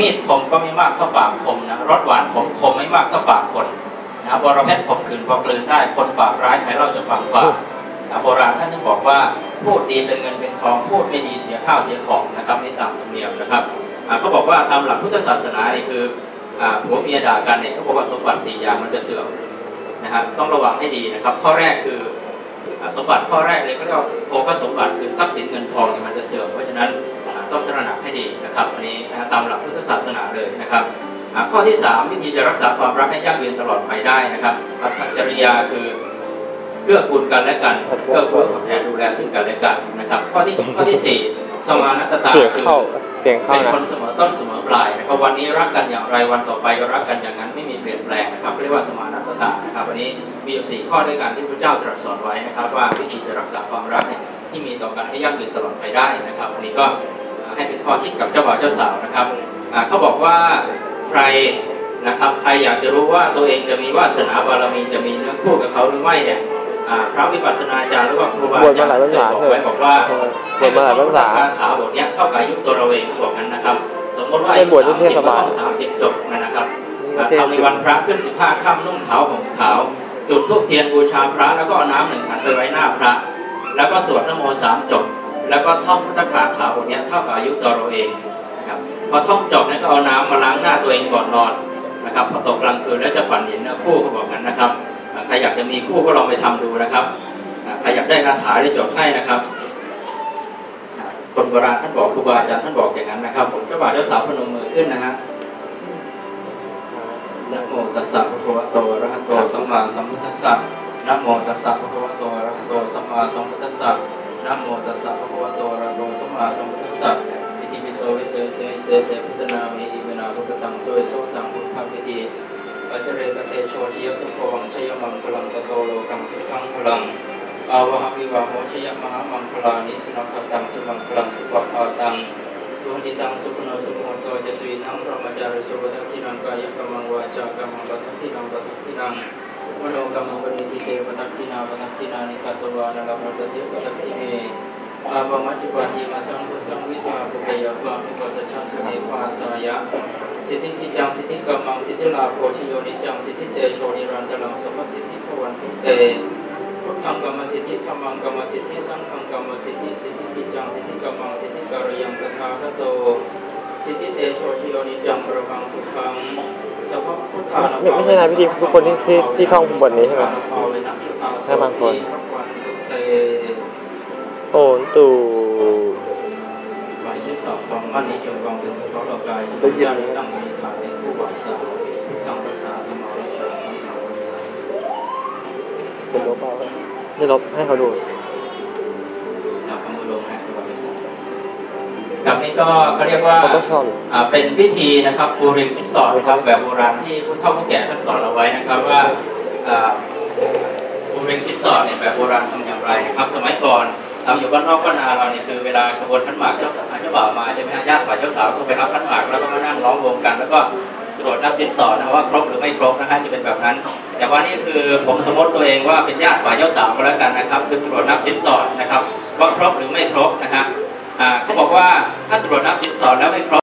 มีดคมก็ไม่มากเท่าปากคมนะรสหวานขมคมไม่มากเท่าปากคนนะบรเพชรขมขืนพอกลืนได้คนปากร้ายใครเล่าจะฟังกว่านะโบราณท่านต้องบอกว่าพูดดีเป็นเงินเป็นทองพูดไม่ดีเสียข้าวเสียของนะครับนี่ตามธรรมเนียมนะครับเขาบอกว่าตามหลักพุทธศาสนาเนี่ยคือผัวเมียด่ากันเนี่ยเขาบอกว่าสมบัติสี่อย่างมันจะเสื่อมนะครับต้องระวังให้ดีนะครับ ข้อแรกคือสมบัติข้อแรกเลยก็เรียกว่าโภคสมบัติคือทรัพย์สินเงินทองเนี่ยมันจะเสื่อมเพราะฉะนั้น ต้องตระหนักให้ดีนะครับอันนี้นะตามหลักพุทธศาสนาเลยนะครับอ่าข้อที่สามวิธีจะรักษาความรักให้ยั่งยืนตลอดไปได้นะครับอัตจริยาคือเกื้อกูลกันและกันเกื้อกูลกับแทนดูแลซึ่งกันและกันนะครับข้อที่ข้อที่สี่สมานตตาเสียงคือเข้าเสียงเข้าเป็นนะคนเสมอต้นเสมอปลายนะครับวันนี้รักกันอย่างไรวันต่อไปก็รักกันอย่างนั้นไม่มีเปลี่ยนแปลงนะครับเรียกว่าสมานตตานะครับวันนี้มีอยู่สี่ข้อด้วยกันที่พระเจ้าตรัสสอนไว้นะครับ ว่าวิธีจะรักษาความรักเนี่ยที่มีต่อกันให้ยั่งยืนตลอดไปได้นะครับวันนี้ก็ ให้เป็นข้อคิดกับเจ้าบ่าวเจ้าสาวนะครับอ่าเขาบอกว่าใครนะครับใครอยากจะรู้ว่าตัวเองจะมีวาสนาบารมีจะมีเนื้อคู่กับเขาหรือไม่เนี่ยอ่าพระวิปัสสนาจารย์หรือว่าครูบาอาจารย์เคยบอกไว้บอกว่าบวชมาหลายพรรษาคาถาบทเนี้ยเท่ากับอายุตัวเราเองบอกนั้นนะครับ สมมติว่าได้บวชที่เทศบาลสามสิบจบนะครับอ่าทำในวันพระขึ้นสิบห้าค่ำนุ่งขาวห่มขาวจุดธูปเทียนบูชาพระแล้วก็เอาน้ำหนึ่งขันไปไว้หน้าพระ แล้วก็สวดนโมสามจบ แล้วก็ท่องพุทธคาถาบทนี้เท่ากับอายุตัวเราเองนะครับพอท่องจบนี่ยก็เอาน้ำมาล้างหน้าตัวเองก่อนนอนนะครับพอตกกลางคืนแล้วจะฝันเห็นคู่เขาบอกงั้นนะครับใครอยากจะมีคู่ก็ลองไปทำดูนะครับใครอยากได้คาถาได้จดให้นะครับคนโบราณท่านบอกครูบาอาจารย์ท่านบอกอย่างนั้นนะครับ ผมเจ้าบ่าวเจ้าสาวพนมมือขึ้นนะฮะนะโมตัสสะภะคะวะโตอะระหะโตสัมมาสัมพุทธัสสะนะโมตัสสะภะคะวะโตอะระหะโตสัมมาสัมพุทธัสสะ นะโมตัสสะภะคะวะโตอะระหะโตสัมมาสัมพุทธัสสะอิติปิโสวิเศษเสเสเสพุทธนามิอิมินาพุทธตังโสยโสตังพุทธังพิติปัจเจเรกเตโชชิยตุโกวังชยมังคลังตะโตโลกังสุขังพลังอาวหวิวาโหชยมหามังคลานิสนังคตังสุมังคลังสุปะอาตังสุหิตังสุขโนสุขโนโตจะสีนังพระมจาริสุวัตถินังกายกรรมังวาจากรรมังปัตถินังปัตถินัง โนกรรมปณิทิเตปัตถินาปัตถินานิสัตวานังปัตถิปัตถิเมอาบมัจจุปันติมาสังคุสังวิทวาปุเกยปะปุปสัชชังสุเทวาสายะสิทธิทิจังสิทธิกรรมังสิทธิลาโภชโยนิจังสิทธิเตโชนิรันตลังสมัสิทธิภวันตุเตพุทธังกรรมสิทธิธรรมังกรรมสิทธิสังฆังกรรมสิทธิสิทธิปิจังสิทธิกรรมังสิทธิการยังตถาคตโตสิทธิเตโชชิโยนิจังประพังสุขัง สัพพพุทธานังไม่ไม่ใช่นายพิธีทุกคนที่ที่ที่ท่องบทนี้ใช่ไหมใช่บางคนเตโอนตู่หมายสิบสองของมันนี้จงกองเป็นเพราะเรากายได้ยินญาติตั้งอธิษฐานในผู้บริสุทธิ์ตั้งรักษาธรรมะรักษาสังฆารักษาเป็นลบเปล่าไม่ลบให้เขาดู ก็เขาเรียกว่าเป็นพิธีนะครับปูริมสินสอดนะครับแบบโบราณที่ผู้เฒ่าผู้แก่ท่านสอนเราไว้นะครับว่าปูริมสินสอดเนี่ยแบบโบราณทำอย่างไรนะครับ สมัยก่อนทำอยู่บ้านนอกบ้านนาเราเนี่ยคือเวลาขบวนขันหมากเจ้าสาวเจ้าบ่าวมาใช่ไหมฮะญาติฝ่ายเจ้าสาวก็ไปรับขันหมากแล้วก็มานั่งล้อมวงกัน แล้วก็ตรวจนับสินสอดนะว่าครบหรือไม่ครบนะฮะจะเป็นแบบนั้น แต่ว่านี่คือผมสมมติตัวเองว่าเป็นญาติฝ่ายเจ้าสาวก็แล้วกันนะครับ คือตรวจนับสินสอดนะครับว่าครบหรือไม่ครบ เขาบอกว่าถ้าตรวจนับสินสอดแล้วไม่ครบ